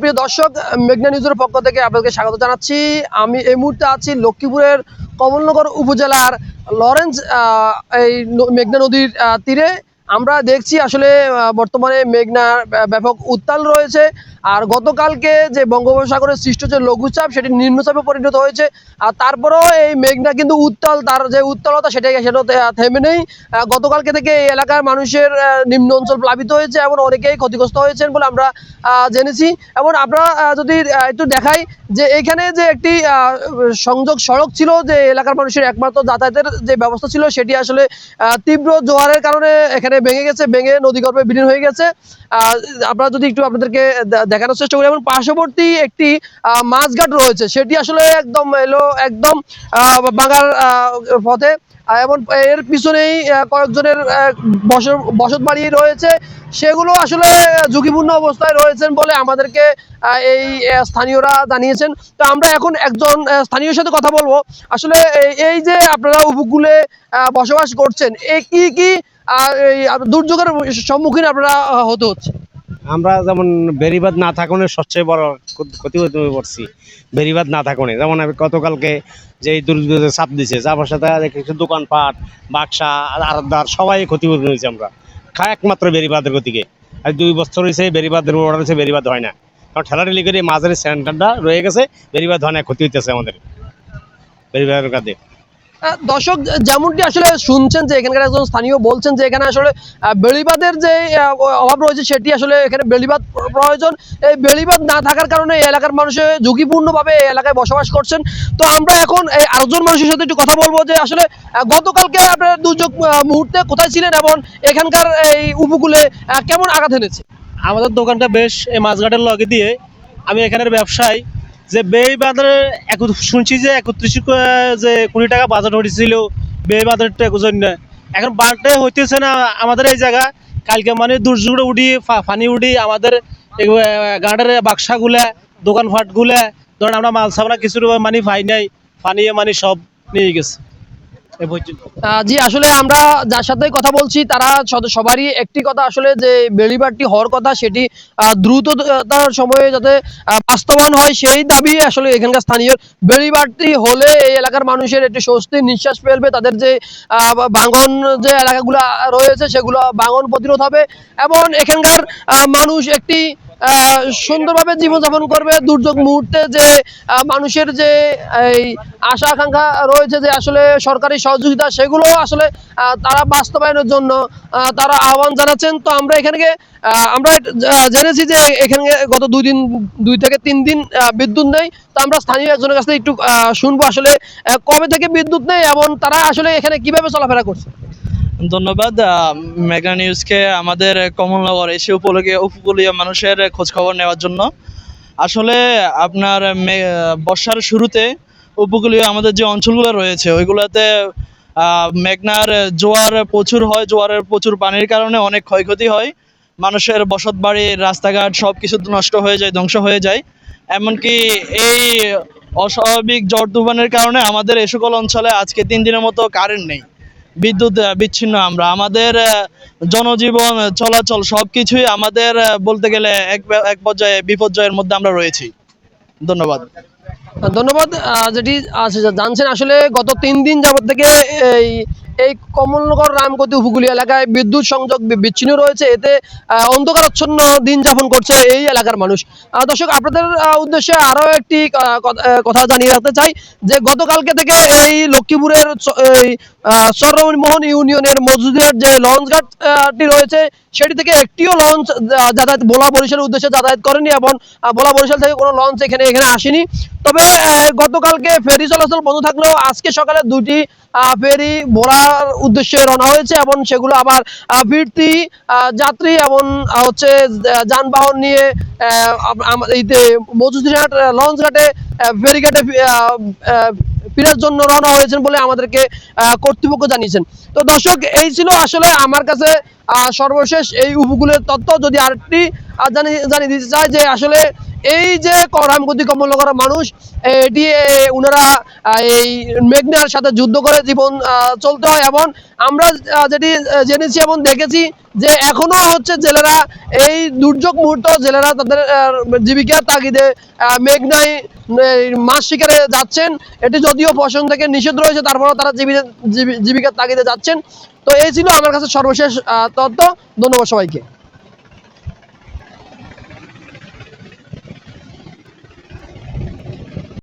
প্রিয় দর্শক, মেঘনা নিউজের পক্ষ থেকে আপনাকে স্বাগত জানাচ্ছি। আমি এই মুহূর্তে আছি লক্ষ্মীপুরের কমলনগর উপজেলার লরেন্স এই মেঘনা নদীর তীরে। আমরা দেখছি আসলে বর্তমানে মেঘনার ব্যাপক উত্তাল রয়েছে। আর গতকালকে যে বঙ্গোপসাগরের সৃষ্ট যে লঘুচাপ সেটি নিম্নচাপে পরিণত হয়েছে। আর তারপরেও এই মেঘনা কিন্তু উত্তাল, তার যে উত্তালতা সেটাই সেটা থেমে নেই। গতকালকে থেকে এই এলাকার মানুষের নিম্ন অঞ্চল প্লাবিত হয়েছে এবং অনেকেই ক্ষতিগ্রস্ত হয়েছেন বলে আমরা জেনেছি। এবং আমরা যদি একটু দেখাই যে এখানে যে একটি সংযোগ সড়ক ছিল যে এলাকার মানুষের একমাত্র যাতায়াতের যে ব্যবস্থা ছিল, সেটি আসলে তীব্র জোয়ারের কারণে এখানে ভেঙে গেছে, ভেঙে নদীগর্ভে বিলীন হয়ে গেছে। আমরা যদি একটু আপনাদেরকে দেখানোর চেষ্টা করি। এবং পার্শ্ববর্তী একটি মাছঘাট রয়েছে সেটি আসলে একদম এলো একদম বাঙার পথে। এবং এর পিছনেই কয়েকজনের বসত বাড়ি রয়েছে। সেগুলো আসলে ঝুঁকিপূর্ণ অবস্থায় রয়েছেন বলে আমাদেরকে এই স্থানীয়রা জানিয়েছেন। তো আমরা এখন একজন আহ, স্থানীয়র সাথে কথা বলব। আসলে এই- যে আপনারা উপকূলে বসবাস করছেন এই কি কি দুর্যোগের সম্মুখীন আপনারা হতে হচ্ছে? আমরা যেমন বেরিবাদ না থাকলে সবচেয়ে বড় ক্ষতি- হয়ে পড়ছি। বেরিবাদ না থাকলে যেমন আমি গতকালকে যে দুর্যোগে চাপ দিছে যাবার সাথে দেখেছি দোকানপাট, বাক্সা আরদার সবাই ক্ষতিগ্রস্ত হয়েছে আমরা। খা একমাত্র বেরিবাদের গতিকে আর দুই বছর হয়েছে বেরিবাদের হয়েছে বেরিবাদ হয় না। কারণ ঠেলাঠেলি করে মাঝের সেন্টারটা রয়ে গেছে, বেরিবাদ হয় না, ক্ষতি হইতেছে আমাদের। বেরিবাদের কাছে দর্শক যেমনটি আসলে শুনছেন যে এখানকার একজন স্থানীয় বলছেন যে এখানে আসলে আহ, বেড়িবাঁধের যে অভাব রয়েছে সেটি আসলে এখানে বেড়িবাঁধ প্রয়োজন। এই বেড়িবাঁধ না থাকার কারণে এই এলাকার মানুষের ঝুঁকিপূর্ণভাবে এই এলাকায় বসবাস করছেন। তো আমরা এখন এই আরেকজন মানুষের সাথে একটু কথা বলব যে আসলে গতকালকে আপনার দুর্যোগ মুহূর্তে কোথায় ছিলেন এবং এখানকার এই উপকূলে কেমন আঘাত এনেছে? আমাদের দোকানটা বেশ এই মাছঘাটের লগে দিয়ে আমি এখানের ব্যবসায় যে বেই বাঁধের শুনছি যে একত্রিশ যে কোটি টাকা বাজার হয়েছিল বেই বাজারটা জন্য। এখন বাঘটা হইতেছে না আমাদের এই জায়গা। কালকে মানে দুর্যোগে উঠি ফানি উঠি আমাদের গাড়ের বাক্সাগুলা দোকান ফাটগুলা ধরেন আমরা মাল সামলা কিছু মানে পাই নাই ফানিয়ে মানে সব নিয়ে গেছে। জি, আসলে আমরা যার সাথে কথা বলছি, তারা সবারই একটি কথা আসলে যে বেড়িবারটি হওয়ার কথা, সেটি দ্রুততার সময়ে যাতে বাস্তবায়ন হয়, সেই দাবি আসলে এখানকার স্থানীয় বেড়িবারটি হলে এই এলাকার মানুষের একটি স্বস্তির নিঃশ্বাস ফেলবে। তাদের যে ভাঙন যে এলাকাগুলো রয়েছে, সেগুলো ভাঙন প্রতিরোধ হবে। এবং এখানকার মানুষ একটি সুন্দরভাবে জীবনযাপন করবে দুর্যোগ মুহূর্তে যে মানুষের যে, এই আশা আকাঙ্ক্ষা রয়েছে যে আসলে সরকারি সহযোগিতা সেগুলো আসলে তারা বাস্তবায়নের জন্য তারা আহ্বান জানাচ্ছেন। তো আমরা এখানে আমরা জেনেছি যে এখানে গত দুই দিন, দুই থেকে তিন দিন বিদ্যুৎ নেই। তো আমরা স্থানীয় একজনের কাছ একটু শুনব আসলে কবে থেকে বিদ্যুৎ নেই এবং তারা আসলে এখানে কীভাবে চলাফেরা করছে। ধন্যবাদ। মেঘনা নিউজকে আমাদের কমলনগর এসে উপলক্ষে উপকূলীয় মানুষের খোঁজ খবর নেওয়ার জন্য। আসলে আপনার বর্ষার শুরুতে উপকূলীয় আমাদের যে অঞ্চলগুলো রয়েছে, ওইগুলোতে মেঘনার জোয়ার প্রচুর হয়, জোয়ারের প্রচুর পানির কারণে অনেক ক্ষয়ক্ষতি হয়। মানুষের বসত বাড়ি, রাস্তাঘাট সব কিছু নষ্ট হয়ে যায়, ধ্বংস হয়ে যায়। এমনকি এই অস্বাভাবিক ঝড় তুফানের কারণে আমাদের এ সকল অঞ্চলে আজকে তিন দিনের মতো কারেন্ট নেই। বিদ্যুৎ বিচ্ছিন্ন আমরা। আমাদের জনজীবন, চলাচল সবকিছুই আমাদের বলতে গেলে এক এক পর্যায়ে, বিপর্যয়ের মধ্যে আমরা রয়েছি। ধন্যবাদ। ধন্যবাদ যেটি জানছেন, আসলে গত তিন দিন যাবত থেকে এই এই কমলনগর, রামগতি উপকূলীয় এলাকায় বিদ্যুৎ সংযোগ বিচ্ছিন্ন রয়েছে। এতে অন্ধকারাচ্ছন্ন দিন যাপন করছে এই এলাকার মানুষ। দর্শক, আপনাদের উদ্দেশ্যে আরও একটি কথা- জানিয়ে রাখতে চাই যে, গতকালকে থেকে এই লক্ষ্মীপুরের চরমোহন ইউনিয়নের মজুদের যে লঞ্চ ঘাটটি রয়েছে, সেটি থেকে একটিও লঞ্চ যাতায়াত, ভোলা বরিশালের উদ্দেশ্যে যাতায়াত করেনি এবং ভোলা বরিশাল থেকে কোনো লঞ্চ এখানে এখানে আসেনি। তবে গতকালকে ফেরি চলাচল বন্ধ থাকলেও আজকে সকালে দুটি ফেরি ভোলার উদ্দেশ্যে রওনা হয়েছে এবং সেগুলো আবার ফিরতি যাত্রী এবং হচ্ছে যানবাহন নিয়ে মজুদিরহাট লঞ্চ ঘাটে ফেরিঘাটে ফেরার জন্য রওনা হয়েছেন বলে আমাদেরকে কর্তৃপক্ষ জানিয়েছেন। তো দর্শক এই ছিল আসলে আমার কাছে সর্বশেষ এই উপকূলের তথ্য যদি আরেকটি জানিয়ে দিতে চাই যে আসলে এই যে রামগতি কমলনগর মানুষ এটি আহ, এই মেঘনার সাথে যুদ্ধ করে জীবন চলতে হয় এবং আমরা যেটি জেনেছি এবং দেখেছি যে এখনও হচ্ছে জেলেরা এই দুর্যোগ মুহূর্ত জেলেরা তাদের জীবিকার তাগিদে মেঘনায় মাছ শিকারে যাচ্ছেন। এটি যদিও প্রশাসন থেকে নিষেধ রয়েছে, তারপরেও তারা জীবি- জীবি- জীবিকার তাগিদে যাচ্ছেন। তো এই ছিল আমার কাছে সর্বশেষ তথ্য। ধন্যবাদ সবাইকে।